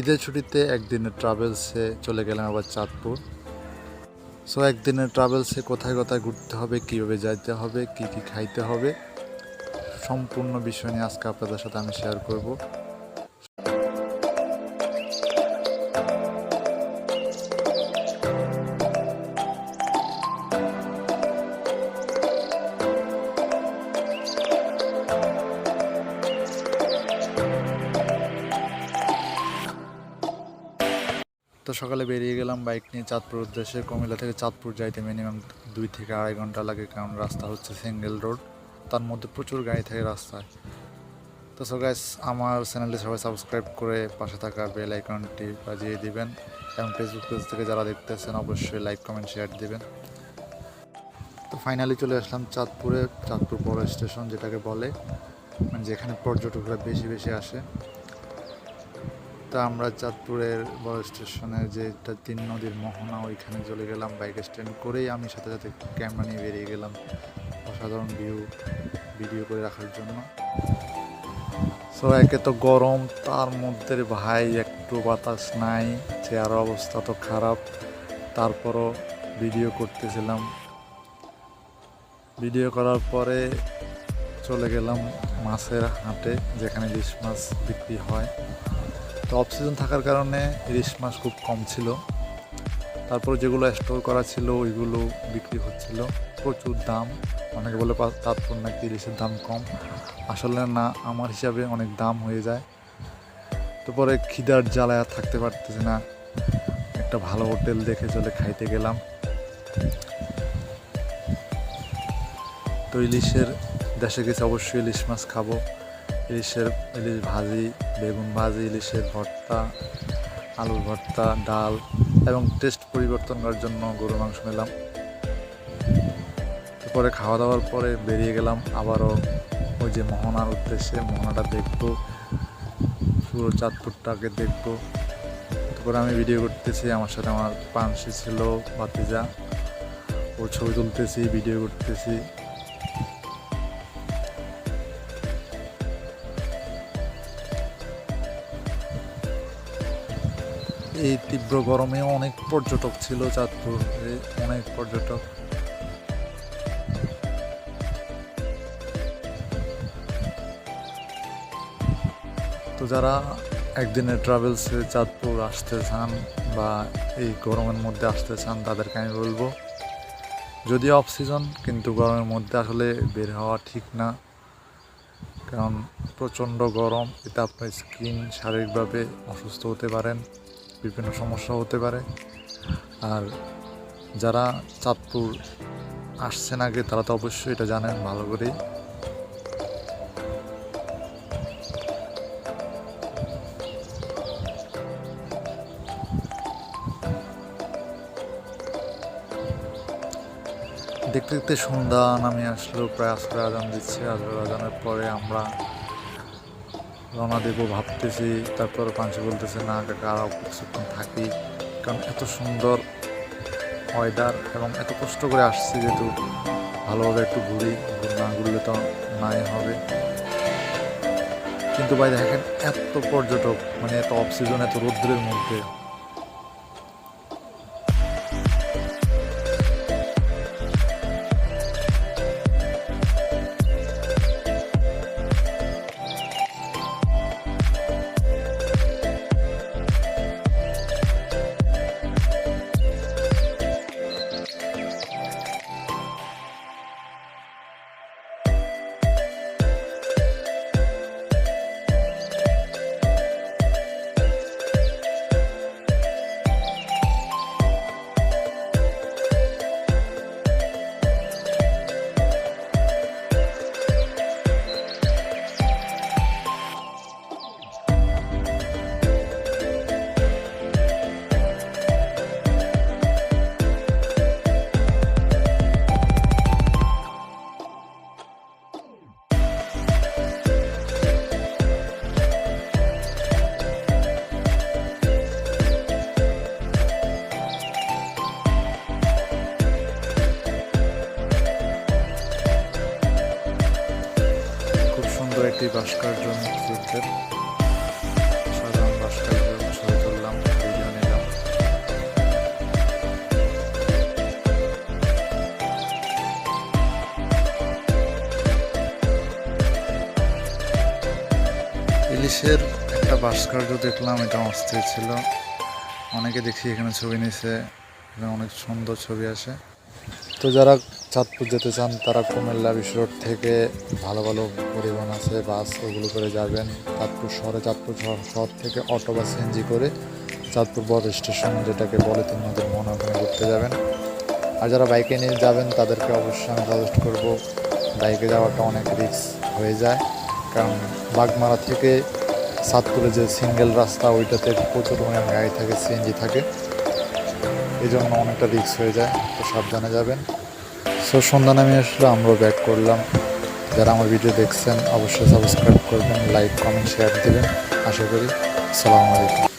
ঈদের ছুটিতে একদিনের ট্রাভেলসে চলে গেলাম আবার চাঁদপুর। সো একদিনের ট্রাভেলসে কোথায় কোথায় ঘুরতে হবে, কীভাবে যাইতে হবে, কি কি খাইতে হবে, সম্পূর্ণ বিষয় নিয়ে আজকে আপনাদের সাথে আমি শেয়ার করব। সকালে বেরিয়ে গেলাম বাইক নিয়ে চাঁদপুর উদ্দেশ্যে। কুমিল্লা থেকে চাঁদপুর যাইতে মিনিমাম দুই থেকে আড়াই ঘণ্টা লাগে, কারণ রাস্তা হচ্ছে সিঙ্গেল রোড তার মধ্যে প্রচুর গাড়ি থাকে রাস্তায়। তো সো গাইস আমার চ্যানেলটি সবাই সাবস্ক্রাইব করে পাশে থাকা বেল আইকনটি বাজিয়ে দিবেন, এবং ফেসবুক পেজ থেকে যারা দেখতেছেন অবশ্যই লাইক কমেন্ট শেয়ার দিবেন। তো ফাইনালি চলে আসলাম চাঁদপুরে, চাঁদপুর বড় স্টেশন যেটাকে বলে মানে যেখানে পর্যটকরা বেশি বেশি আসে। তা আমরা চাঁদপুরের বড় স্টেশনের একটা তিন নদীর মোহনা ওইখানে চলে গেলাম বাইক স্ট্যান্ড করেই আমি সাথে সাথে ক্যামেরা নিয়ে বেরিয়ে গেলাম। অসাধারণ ভিউ ভিডিও করে রাখার জন্য। সো একে তো গরম, তার মধ্যে ভাই একটু বাতাস নাই চেয়ার অবস্থা তো খারাপ। তারপরও ভিডিও করতেছিলাম। ভিডিও করার পরে চলে গেলাম মাছের হাটে, যেখানে ইলিশ মাছ বিক্রি হয়। তো অফ সিজন থাকার কারণে ইলিশ মাছ খুব কম ছিল। তারপর যেগুলো স্টোর করা ছিল, ওইগুলো বিক্রি হচ্ছিল। প্রচুর দাম। অনেকে বলে চাঁদপুর নাকি ইলিশের দাম কম। আসলে না, আমার হিসাবে অনেক দাম হয়ে যায়। তো পরে খিদার জ্বালায় আর থাকতে পারতেছি না। একটা ভালো হোটেল দেখে চলে খাইতে গেলাম। তো ইলিশের দেশে গেছে, অবশ্যই ইলিশ মাছ খাব। ইলিশের ইলিশ ভাজি, বেগুন ভাজি, ইলিশের ভর্তা, আলুর ভর্তা, ডাল এবং টেস্ট পরিবর্তন করার জন্য গরু মাংস নিলাম। তারপরে খাওয়া দাওয়ার পরে বেরিয়ে গেলাম আবারও ওই যে মোহনার উদ্দেশ্যে। মোহনাটা দেখব, পুরো চাঁদপুরটাকে দেখব। তারপরে আমি ভিডিও করতেছি, আমার সাথে আমার পানসি ছিল ভাতিজা। ওর ছবি তুলতেছি ভিডিও করতেছি। এই তীব্র গরমে অনেক পর্যটক ছিল, চাঁদপুরে অনেক পর্যটক। তো যারা একদিনের ট্রাভেলসে চাঁদপুর আসতে চান বা এই গরমের মধ্যে আসতে চান, তাদেরকে আমি বলব যদিও অফ সিজন কিন্তু গরমের মধ্যে আসলে বের হওয়া ঠিক না, কারণ প্রচণ্ড গরম এতে আপনার স্কিন শারীরিকভাবে অসুস্থ হতে পারেন। বিভিন্ন সমস্যা হতে পারে। আর যারা চাঁদপুর আসছেন আগে, তারা তো অবশ্যই এটা জানেন, ভালো করেই। দেখতে দেখতে সন্ধ্যা নামে আসলো প্রায় আসরে আজান দিচ্ছে আসরে আজানের পরে আমরা রওনা দেবো ভাবতেছি, তারপর পাঞ্চি বলতেছে, না কাকা আরও কিছুক্ষণ থাকি। কারণ এত সুন্দর ওয়েদার এবং এত কষ্ট করে আসছি যেহেতু ভালোভাবে একটু ঘুরি না ঘুরলে তো নাই হবে। কিন্তু ভাই দেখেন, এত পর্যটক মানে এত অফ সিজন এত রৌদ্রের মধ্যে প্রতি ভাস্কর্য মুক্তিযুদ্ধের সাধারণ ভাস্কর্য ছবি তুললাম, ভিডিও নিলাম। ইলিশের একটা ভাস্কর্য দেখলাম, এটা অস্থির ছিল। অনেকে দেখি এখানে ছবি নিছে অনেক সুন্দর ছবি আছে তো যারা চাঁদপুর যেতে চান, তারা কুমিল্লা বিশ্ব রোড থেকে ভালো ভালো পরিবহন আছে, বাস, ওগুলো করে যাবেন। চাঁদপুর শহরে, চাঁদপুর শহর থেকে অটো বা সিএনজি করে চাঁদপুর বড় স্টেশন, যেটাকে বলে তিন নদীর মোহনা ওখানে ঘুরতে যাবেন। আর যারা বাইকে নিয়ে যাবেন, তাদেরকে অবশ্যই আমি সাজেস্ট করব, বাইকে যাওয়াটা অনেক রিস্ক হয়ে যায়। কারণ বাগমারা থেকে সাতপুরে যে সিঙ্গেল রাস্তা, ওইটাতে প্রচুর পরিমাণ গাড়ি থাকে, সিএনজি থাকে। এই জন্য অনেকটা রিক্স হয়ে যায়, তো সাবধানে যাবেন। সো সন্ধ্যা নামে আসলে আমরাও ব্যাক করলাম। যারা আমার ভিডিও দেখছেন, অবশ্যই সাবস্ক্রাইব করবেন লাইক কমেন্ট শেয়ার দেবেন। আশা করি, আসসালামু আলাইকুম।